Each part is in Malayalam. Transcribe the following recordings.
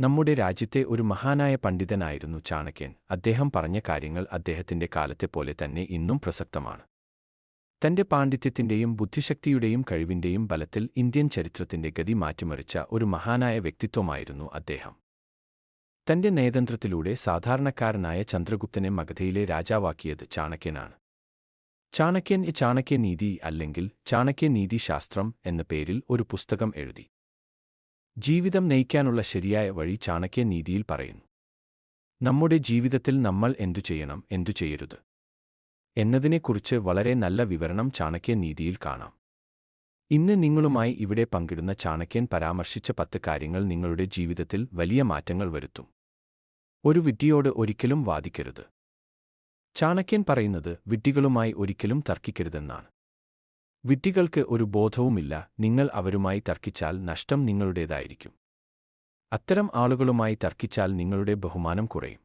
നമ്മുടെ രാജ്യത്തെ ഒരു മഹാനായ പണ്ഡിതനായിരുന്നു ചാണക്യൻ. അദ്ദേഹം പറഞ്ഞ കാര്യങ്ങൾ അദ്ദേഹത്തിന്റെ കാലത്തെപ്പോലെ തന്നെ ഇന്നും പ്രസക്തമാണ്. തന്റെ പാണ്ഡിത്യത്തിന്റെയും ബുദ്ധിശക്തിയുടെയും കഴിവിന്റെയും ബലത്തിൽ ഇന്ത്യൻ ചരിത്രത്തിന്റെ ഗതി മാറ്റിമറിച്ച ഒരു മഹാനായ വ്യക്തിത്വമായിരുന്നു അദ്ദേഹം. തന്റെ നയതന്ത്രത്തിലൂടെ സാധാരണക്കാരനായ ചന്ദ്രഗുപ്തനെ മഗധയിലെ രാജാവാക്കിയത് ചാണക്യനാണ്. ചാണക്യൻ ചാണക്യനീതി അല്ലെങ്കിൽ ചാണക്യനീതിശാസ്ത്രം എന്ന പേരിൽ ഒരു പുസ്തകം എഴുതി. ജീവിതം നയിക്കാനുള്ള ശരിയായ വഴി ചാണക്യ നീതിയിൽ പറയുന്നു. നമ്മുടെ ജീവിതത്തിൽ നമ്മൾ എന്തു ചെയ്യണം എന്തു ചെയ്യരുത്? എന്നതിനെക്കുറിച്ച് വളരെ നല്ല വിവരണം ചാണക്യ നീതിയിൽ കാണാം. ഇന്ന് നിങ്ങളുമായി ഇവിടെ പങ്കിടുന്ന ചാണക്യൻ പരാമർശിച്ച പത്ത് കാര്യങ്ങൾ നിങ്ങളുടെ ജീവിതത്തിൽ വലിയ മാറ്റങ്ങൾ വരുത്തും. ഒരു വിഡ്ഢിയോട് ഒരിക്കലും വാദിക്കരുത്. ചാണക്യൻ പറയുന്നത് വിഡ്ഢികളുമായി ഒരിക്കലും തർക്കിക്കരുതെന്നാണ്. വിഡ്ഢികൾക്ക് ഒരു ബോധവുമില്ല നിങ്ങൾ അവരുമായി തർക്കിച്ചാൽ നഷ്ടം നിങ്ങളുടേതായിരിക്കും. അത്തരം ആളുകളുമായി തർക്കിച്ചാൽ നിങ്ങളുടെ ബഹുമാനം കുറയും.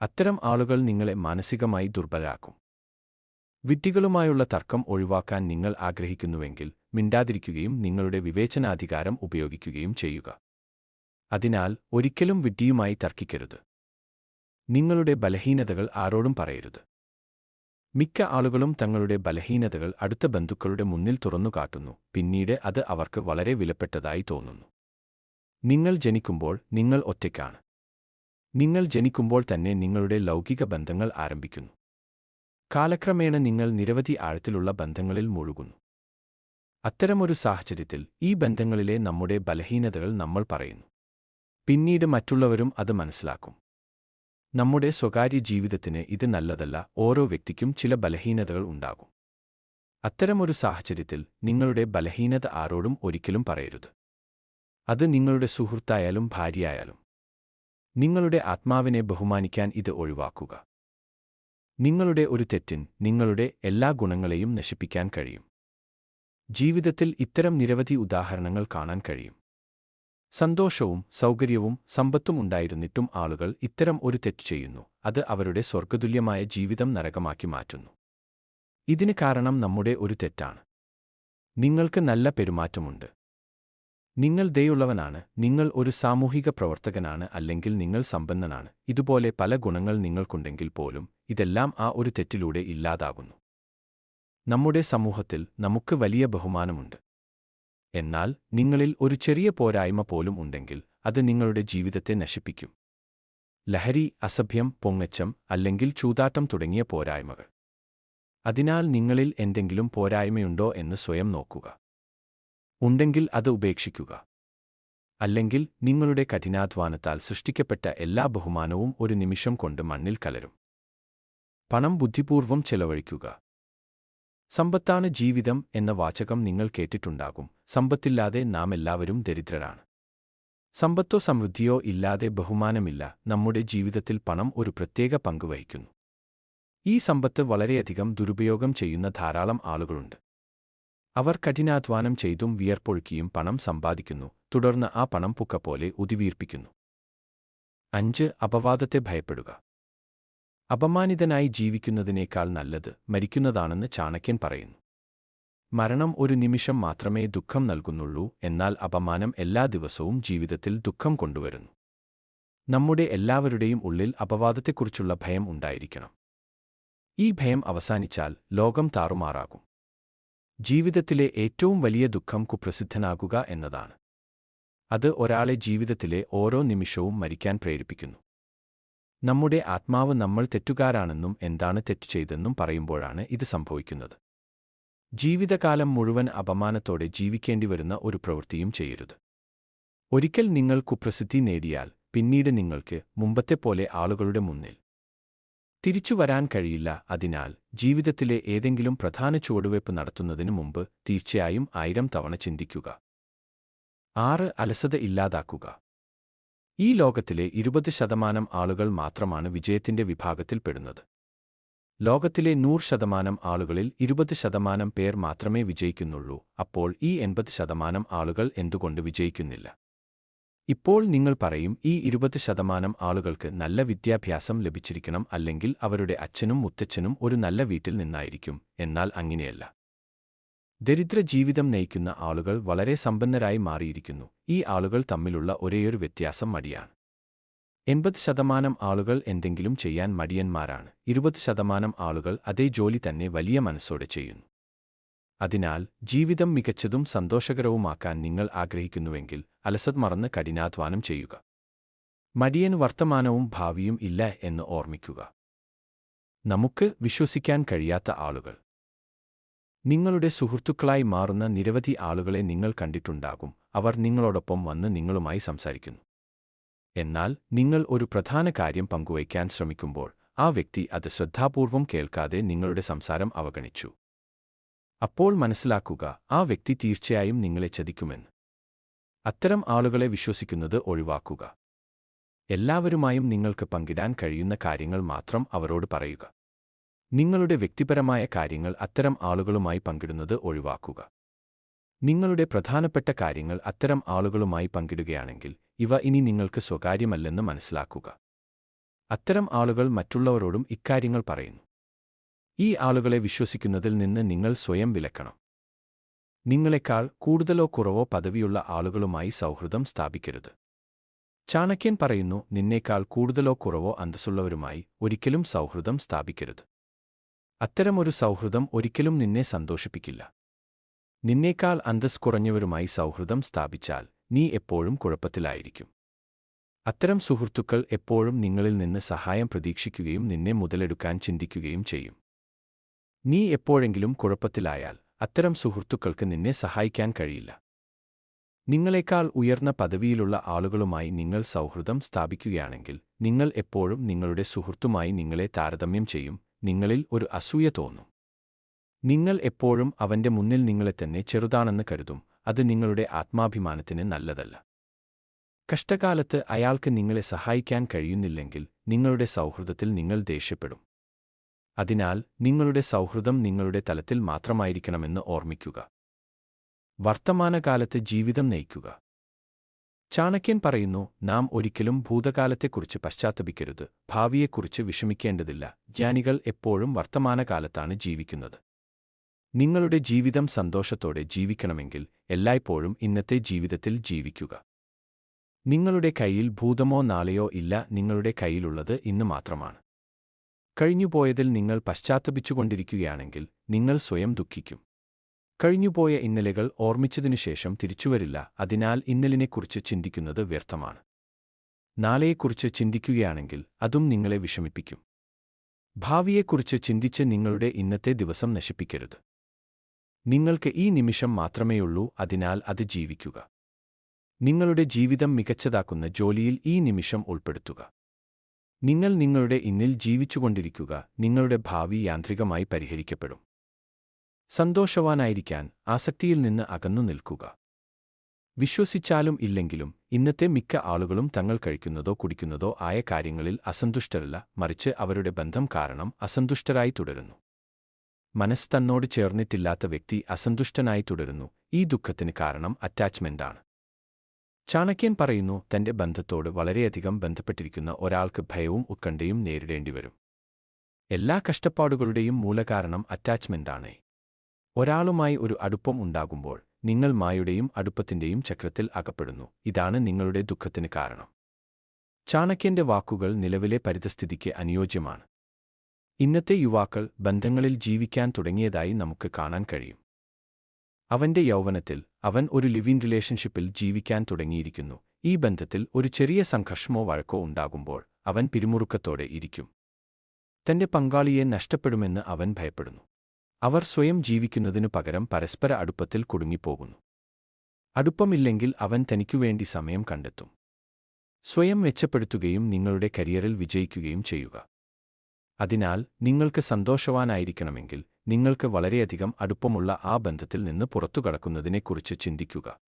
അത്തരം ആളുകൾ നിങ്ങളെ മാനസികമായി ദുർബലരാക്കും വിഡ്ഢികളുമായുള്ള തർക്കം ഒഴിവാക്കാൻ നിങ്ങൾ ആഗ്രഹിക്കുന്നുവെങ്കിൽ മിണ്ടാതിരിക്കുകയും നിങ്ങളുടെ വിവേചനാധികാരം ഉപയോഗിക്കുകയും ചെയ്യുക. അതിനാൽ ഒരിക്കലും വിഡ്ഢിയുമായി തർക്കിക്കരുത്. നിങ്ങളുടെ ബലഹീനതകൾ ആരോടും പറയരുത്. മിക്ക ആളുകളും തങ്ങളുടെ ബലഹീനതകൾ അടുത്ത ബന്ധുക്കളുടെ മുന്നിൽ തുറന്നു കാട്ടുന്നു. പിന്നീട് അത് അവർക്ക് വളരെ വിലപ്പെട്ടതായി തോന്നുന്നു. നിങ്ങൾ ജനിക്കുമ്പോൾ നിങ്ങൾ ഒറ്റയ്ക്കാണ്. നിങ്ങൾ ജനിക്കുമ്പോൾ തന്നെ നിങ്ങളുടെ ലൗകിക ബന്ധങ്ങൾ ആരംഭിക്കുന്നു. കാലക്രമേണ നിങ്ങൾ നിരവധി ആഴത്തിലുള്ള ബന്ധങ്ങളിൽ മുഴുകുന്നു. അത്തരമൊരു സാഹചര്യത്തിൽ ഈ ബന്ധങ്ങളിലെ നമ്മുടെ ബലഹീനതകൾ നമ്മൾ പറയുന്നു. പിന്നീട് മറ്റുള്ളവരും അത് മനസ്സിലാക്കും. നമ്മുടെ സ്വകാര്യ ജീവിതത്തിന് ഇത് നല്ലതല്ല ഓരോ വ്യക്തിക്കും ചില ബലഹീനതകൾ ഉണ്ടാകും. അത്തരമൊരു സാഹചര്യത്തിൽ നിങ്ങളുടെ ബലഹീനത ആരോടും ഒരിക്കലും പറയരുത്. അത് നിങ്ങളുടെ സുഹൃത്തായാലും ഭാര്യയായാലും. നിങ്ങളുടെ ആത്മാവിനെ ബഹുമാനിക്കാൻ ഇത് ഒഴിവാക്കുക. നിങ്ങളുടെ ഒരു തെറ്റിൻ നിങ്ങളുടെ എല്ലാ ഗുണങ്ങളെയും നശിപ്പിക്കാൻ കഴിയും. ജീവിതത്തിൽ ഇത്തരം നിരവധി ഉദാഹരണങ്ങൾ കാണാൻ കഴിയും. സന്തോഷവും സൗകര്യവും സമ്പത്തും ഉണ്ടായിരുന്നിട്ടും ആളുകൾ ഇത്തരം ഒരു തെറ്റ് ചെയ്യുന്നു. അത് അവരുടെ സ്വർഗതുല്യമായ ജീവിതം നരകമാക്കി മാറ്റുന്നു. ഇതിന് കാരണം നമ്മുടെ ഒരു തെറ്റാണ്. നിങ്ങൾക്ക് നല്ല പെരുമാറ്റമുണ്ട്. നിങ്ങൾ ദയുള്ളവനാണ് നിങ്ങൾ ഒരു സാമൂഹിക പ്രവർത്തകനാണ് അല്ലെങ്കിൽ നിങ്ങൾ സമ്പന്നനാണ്. ഇതുപോലെ പല ഗുണങ്ങൾ നിങ്ങൾക്കുണ്ടെങ്കിൽ പോലും ഇതെല്ലാം ആ ഒരു തെറ്റിലൂടെ ഇല്ലാതാകുന്നു. നമ്മുടെ സമൂഹത്തിൽ നമുക്ക് വലിയ ബഹുമാനമുണ്ട്. എന്നാൽ നിങ്ങളിൽ ഒരു ചെറിയ പോരായ്മ പോലും ഉണ്ടെങ്കിൽ അത് നിങ്ങളുടെ ജീവിതത്തെ നശിപ്പിക്കും. ലഹരി അസഭ്യം പൊങ്ങച്ചം അല്ലെങ്കിൽ ചൂതാട്ടം തുടങ്ങിയ പോരായ്മകൾ. അതിനാൽ നിങ്ങളിൽ എന്തെങ്കിലും പോരായ്മയുണ്ടോ എന്ന് സ്വയം നോക്കുക. ഉണ്ടെങ്കിൽ അത് ഉപേക്ഷിക്കുക. അല്ലെങ്കിൽ നിങ്ങളുടെ കഠിനാധ്വാനത്താൽ സൃഷ്ടിക്കപ്പെട്ട എല്ലാ ബഹുമാനവും ഒരു നിമിഷം കൊണ്ട് മണ്ണിൽ കലരും. പണം ബുദ്ധിപൂർവം ചെലവഴിക്കുക. സമ്പത്താണ് ജീവിതം എന്ന വാചകം നിങ്ങൾ കേട്ടിട്ടുണ്ടാകും. സമ്പത്തില്ലാതെ നാം എല്ലാവരും ദരിദ്രരാണ്. സമ്പത്തോ സമൃദ്ധിയോ ഇല്ലാതെ ബഹുമാനമില്ല. നമ്മുടെ ജീവിതത്തിൽ പണം ഒരു പ്രത്യേക പങ്ക് വഹിക്കുന്നു. ഈ സമ്പത്ത് വളരെയധികം ദുരുപയോഗം ചെയ്യുന്ന ധാരാളം ആളുകളുണ്ട്. അവർ കഠിനാധ്വാനം ചെയ്തും വിയർപ്പൊഴുക്കിയും പണം സമ്പാദിക്കുന്നു. തുടർന്ന് ആ പണം പുക്കപ്പോലെ പോലെ ഉതിവീർപ്പിക്കുന്നു. അഞ്ച് അപവാദത്തെ ഭയപ്പെടുക. അപമാനിതനായി ജീവിക്കുന്നതിനേക്കാൾ നല്ലത് മരിക്കുന്നതാണെന്ന് ചാണക്യൻ പറയുന്നു. മരണം ഒരു നിമിഷം മാത്രമേ ദുഃഖം നൽകുന്നുള്ളൂ എന്നാൽ അപമാനം എല്ലാ ദിവസവും ജീവിതത്തിൽ ദുഃഖം കൊണ്ടുവരുന്നു. നമ്മുടെ എല്ലാവരുടെയും ഉള്ളിൽ അപവാദത്തെക്കുറിച്ചുള്ള ഭയം ഉണ്ടായിരിക്കണം. ഈ ഭയം അവസാനിച്ചാൽ ലോകം താറുമാറാകും. ജീവിതത്തിലെ ഏറ്റവും വലിയ ദുഃഖം കുപ്രസിദ്ധനാകുക എന്നതാണ്. അത് ഒരാളെ ജീവിതത്തിലെ ഓരോ നിമിഷവും മരിക്കാൻ പ്രേരിപ്പിക്കുന്നു. നമ്മുടെ ആത്മാവ് നമ്മൾ തെറ്റുകാരാണെന്നും എന്താണ് തെറ്റു ചെയ്തെന്നും പറയുമ്പോഴാണ് ഇത് സംഭവിക്കുന്നത്. ജീവിതകാലം മുഴുവൻ അപമാനത്തോടെ ജീവിക്കേണ്ടി വരുന്ന ഒരു പ്രവൃത്തിയും ചെയ്യരുത്. ഒരിക്കൽ നിങ്ങൾ കുപ്രസിദ്ധി നേടിയാൽ പിന്നീട് നിങ്ങൾക്ക് മുമ്പത്തെപ്പോലെ ആളുകളുടെ മുന്നിൽ തിരിച്ചു വരാൻ കഴിയില്ല. അതിനാൽ ജീവിതത്തിലെ ഏതെങ്കിലും പ്രധാന ചുവടുവയ്പ് നടത്തുന്നതിനു മുമ്പ് തീർച്ചയായും ആയിരം തവണ ചിന്തിക്കുക. ആറ് അലസത ഇല്ലാതാക്കുക. ഈ ലോകത്തിലെ ഇരുപത് ശതമാനം ആളുകൾ മാത്രമാണ് വിജയത്തിന്റെ വിഭാഗത്തിൽപ്പെടുന്നത് ലോകത്തിലെ നൂറ് ശതമാനം ആളുകളിൽ ഇരുപത് ശതമാനം പേർ മാത്രമേ വിജയിക്കുന്നുള്ളൂ. അപ്പോൾ ഈ എൺപത് ശതമാനം ആളുകൾ എന്തുകൊണ്ട് വിജയിക്കുന്നില്ല? ഇപ്പോൾ നിങ്ങൾ പറയും ഈ ഇരുപത് ശതമാനം ആളുകൾക്ക് നല്ല വിദ്യാഭ്യാസം ലഭിച്ചിരിക്കണം അല്ലെങ്കിൽ അവരുടെ അച്ഛനും മുത്തച്ഛനും ഒരു നല്ല വീട്ടിൽ നിന്നായിരിക്കും. എന്നാൽ അങ്ങനെയല്ല. ദരിദ്ര ജീവിതം നയിക്കുന്ന ആളുകൾ വളരെ സമ്പന്നരായി മാറിയിരിക്കുന്നു. ഈ ആളുകൾ തമ്മിലുള്ള ഒരേയൊരു വ്യത്യാസം മടിയാണ്. എൺപത് ശതമാനം ആളുകൾ എന്തെങ്കിലും ചെയ്യാൻ മടിയന്മാരാണ്. ഇരുപത് ശതമാനം ആളുകൾ അതേ ജോലി തന്നെ വലിയ മനസ്സോടെ ചെയ്യുന്നു. അതിനാൽ ജീവിതം മികച്ചതും സന്തോഷകരവുമാക്കാൻ നിങ്ങൾ ആഗ്രഹിക്കുന്നുവെങ്കിൽ അലസത് മറന്ന് കഠിനാധ്വാനം ചെയ്യുക. മടിയൻ വർത്തമാനവും ഭാവിയും ഇല്ല എന്ന് ഓർമ്മിക്കുക. നമുക്ക് വിശ്വസിക്കാൻ കഴിയാത്ത ആളുകൾ. നിങ്ങളുടെ സുഹൃത്തുക്കളായി മാറുന്ന നിരവധി ആളുകളെ നിങ്ങൾ കണ്ടിട്ടുണ്ടാകും. അവർ നിങ്ങളോടൊപ്പം വന്ന് നിങ്ങളുമായി സംസാരിക്കുന്നു. എന്നാൽ നിങ്ങൾ ഒരു പ്രധാന കാര്യം പങ്കുവയ്ക്കാൻ ശ്രമിക്കുമ്പോൾ ആ വ്യക്തി അത് ശ്രദ്ധാപൂർവം കേൾക്കാതെ നിങ്ങളുടെ സംസാരം അവഗണിച്ചു. അപ്പോൾ മനസ്സിലാക്കുക ആ വ്യക്തി തീർച്ചയായും നിങ്ങളെ ചതിക്കുമെന്ന്. അത്തരം ആളുകളെ വിശ്വസിക്കുന്നത് ഒഴിവാക്കുക. എല്ലാവരുമായും നിങ്ങൾക്ക് പങ്കിടാൻ കഴിയുന്ന കാര്യങ്ങൾ മാത്രം അവരോട് പറയുക. നിങ്ങളുടെ വ്യക്തിപരമായ കാര്യങ്ങൾ അത്തരം ആളുകളുമായി പങ്കിടുന്നത് ഒഴിവാക്കുക. നിങ്ങളുടെ പ്രധാനപ്പെട്ട കാര്യങ്ങൾ അത്തരം ആളുകളുമായി പങ്കിടുകയാണെങ്കിൽ ഇവ ഇനി നിങ്ങൾക്ക് സ്വകാര്യമല്ലെന്ന് മനസ്സിലാക്കുക. അത്തരം ആളുകൾ മറ്റുള്ളവരോടും ഇക്കാര്യങ്ങൾ പറയുന്നു. ഈ ആളുകളെ വിശ്വസിക്കുന്നതിൽ നിന്ന് നിങ്ങൾ സ്വയം വിലക്കണം. നിങ്ങളെക്കാൾ കൂടുതലോ കുറവോ പദവിയുള്ള ആളുകളുമായി സൗഹൃദം സ്ഥാപിക്കരുത്. ചാണക്യൻ പറയുന്നു നിന്നേക്കാൾ കൂടുതലോ കുറവോ അന്തസ്സുള്ളവരുമായി ഒരിക്കലും സൗഹൃദം സ്ഥാപിക്കരുത്. അത്തരമൊരു സൗഹൃദം ഒരിക്കലും നിന്നെ സന്തോഷിപ്പിക്കില്ല. നിന്നേക്കാൾ അന്തസ് കുറഞ്ഞവരുമായി സൗഹൃദം സ്ഥാപിച്ചാൽ നീ എപ്പോഴും കുഴപ്പത്തിലായിരിക്കും. അത്തരം സുഹൃത്തുക്കൾ എപ്പോഴും നിങ്ങളിൽ നിന്ന് സഹായം പ്രതീക്ഷിക്കുകയും നിന്നെ മുതലെടുക്കാൻ ചിന്തിക്കുകയും ചെയ്യും. നീ എപ്പോഴെങ്കിലും കുഴപ്പത്തിലായാൽ അത്തരം സുഹൃത്തുക്കൾക്ക് നിന്നെ സഹായിക്കാൻ കഴിയില്ല. നിങ്ങളെക്കാൾ ഉയർന്ന പദവിയിലുള്ള ആളുകളുമായി നിങ്ങൾ സൗഹൃദം സ്ഥാപിക്കുകയാണെങ്കിൽ നിങ്ങൾ എപ്പോഴും നിങ്ങളുടെ സുഹൃത്തുമായി നിങ്ങളെ താരതമ്യം ചെയ്യും നിങ്ങളിൽ ഒരു അസൂയ തോന്നും. നിങ്ങൾ എപ്പോഴും അവന്റെ മുന്നിൽ നിങ്ങളെ തന്നെ ചെറുതാണെന്ന് കരുതും. അത് നിങ്ങളുടെ ആത്മാഭിമാനത്തിന് നല്ലതല്ല. കഷ്ടകാലത്ത് അയാൾക്ക് നിങ്ങളെ സഹായിക്കാൻ കഴിയുന്നില്ലെങ്കിൽ നിങ്ങളുടെ സൗഹൃദത്തിൽ നിങ്ങൾ ദേഷ്യപ്പെടും. അതിനാൽ നിങ്ങളുടെ സൗഹൃദം നിങ്ങളുടെ തലത്തിൽ മാത്രമായിരിക്കണമെന്ന് ഓർമ്മിക്കുക. വർത്തമാനകാലത്ത് ജീവിതം നയിക്കുക. ചാണക്യൻ പറയുന്നു നാം ഒരിക്കലും ഭൂതകാലത്തെക്കുറിച്ച് പശ്ചാത്തപിക്കരുത്. ഭാവിയെക്കുറിച്ച് വിഷമിക്കേണ്ടതില്ല. ജ്ഞാനികൾ എപ്പോഴും വർത്തമാനകാലത്താണ് ജീവിക്കുന്നത്. നിങ്ങളുടെ ജീവിതം സന്തോഷത്തോടെ ജീവിക്കണമെങ്കിൽ എല്ലായ്പ്പോഴും ഇന്നത്തെ ജീവിതത്തിൽ ജീവിക്കുക. നിങ്ങളുടെ കയ്യിൽ ഭൂതമോ നാളെയോ ഇല്ല. നിങ്ങളുടെ കയ്യിലുള്ളത് ഇന്ന് മാത്രമാണ്. കഴിഞ്ഞുപോയതിൽ നിങ്ങൾ പശ്ചാത്തപിച്ചുകൊണ്ടിരിക്കുകയാണെങ്കിൽ നിങ്ങൾ സ്വയം ദുഃഖിക്കും. കഴിഞ്ഞുപോയ ഇന്നലെകൾ ഓർമ്മിച്ചതിനുശേഷം തിരിച്ചുവരില്ല. അതിനാൽ ഇന്നലിനെക്കുറിച്ച് ചിന്തിക്കുന്നത് വ്യർത്ഥമാണ്. നാളെയെക്കുറിച്ച് ചിന്തിക്കുകയാണെങ്കിൽ അതും നിങ്ങളെ വിഷമിപ്പിക്കും. ഭാവിയെക്കുറിച്ച് ചിന്തിച്ച് നിങ്ങളുടെ ഇന്നത്തെ ദിവസം നശിപ്പിക്കരുത്. നിങ്ങൾക്ക് ഈ നിമിഷം മാത്രമേയുള്ളൂ അതിനാൽ അത് ജീവിക്കുക. നിങ്ങളുടെ ജീവിതം മികച്ചതാക്കുന്ന ജോലിയിൽ ഈ നിമിഷം ഉൾപ്പെടുത്തുക. നിങ്ങൾ നിങ്ങളുടെ ഇന്നിൽ ജീവിച്ചുകൊണ്ടിരിക്കുക നിങ്ങളുടെ ഭാവി യാന്ത്രികമായി പരിഹരിക്കപ്പെടും. സന്തോഷവാനായിരിക്കാൻ ആസക്തിയിൽ നിന്ന് അകന്നു നിൽക്കുക. വിശ്വസിച്ചാലും ഇല്ലെങ്കിലും ഇന്നത്തെ മിക്ക ആളുകളും തങ്ങൾ കഴിക്കുന്നതോ കുടിക്കുന്നതോ ആയ കാര്യങ്ങളിൽ അസന്തുഷ്ടരല്ല മറിച്ച് അവരുടെ ബന്ധം കാരണം അസന്തുഷ്ടരായി തുടരുന്നു. മനസ്സ് തന്നോട് ചേർന്നിട്ടില്ലാത്ത വ്യക്തി അസന്തുഷ്ടനായി തുടരുന്നു ഈ ദുഃഖത്തിന് കാരണം അറ്റാച്ച്മെന്റാണ്. ചാണക്യൻ പറയുന്നു തന്റെ ബന്ധത്തോട് വളരെയധികം ബന്ധപ്പെട്ടിരിക്കുന്ന ഒരാൾക്ക് ഭയവും ഉത്കണ്ഠയും നേരിടേണ്ടിവരും. എല്ലാ കഷ്ടപ്പാടുകളുടെയും മൂലകാരണം അറ്റാച്ച്മെന്റാണ്. ഒരാളുമായി ഒരു അടുപ്പം ഉണ്ടാകുമ്പോൾ നിങ്ങൾ മായുടെയും അടുപ്പത്തിന്റെയും ചക്രത്തിൽ അകപ്പെടുന്നു. ഇതാണ് നിങ്ങളുടെ ദുഃഖത്തിന് കാരണം. ചാണക്യന്റെ വാക്കുകൾ നിലവിലെ പരിതസ്ഥിതിക്ക് അനുയോജ്യമാണ്. ഇന്നത്തെ യുവാക്കൾ ബന്ധങ്ങളിൽ ജീവിക്കാൻ തുടങ്ങിയതായി നമുക്ക് കാണാൻ കഴിയും. അവന്റെ യൗവനത്തിൽ അവൻ ഒരു ലിവിൻ റിലേഷൻഷിപ്പിൽ ജീവിക്കാൻ തുടങ്ങിയിരിക്കുന്നു. ഈ ബന്ധത്തിൽ ഒരു ചെറിയ സംഘർഷമോ വഴക്കോ ഉണ്ടാകുമ്പോൾ അവൻ പിരിമുറുക്കത്തോടെ ഇരിക്കും. തന്റെ പങ്കാളിയെ നഷ്ടപ്പെടുമെന്ന് അവൻ ഭയപ്പെടുന്നു. അവർ സ്വയം ജീവിക്കുന്നതിനു പകരം പരസ്പര അടുപ്പത്തിൽ കുടുങ്ങിപ്പോകുന്നു. അടുപ്പമില്ലെങ്കിൽ അവൻ തനിക്കുവേണ്ടി സമയം കണ്ടെത്തും. സ്വയം മെച്ചപ്പെടുത്തുകയും നിങ്ങളുടെ കരിയറിൽ വിജയിക്കുകയും ചെയ്യുക. അതിനാൽ നിങ്ങൾക്ക് സന്തോഷവാനായിരിക്കണമെങ്കിൽ നിങ്ങൾക്ക് വളരെയധികം അടുപ്പമുള്ള ആ ബന്ധത്തിൽ നിന്ന് പുറത്തുകടക്കുന്നതിനെക്കുറിച്ച് ചിന്തിക്കുക.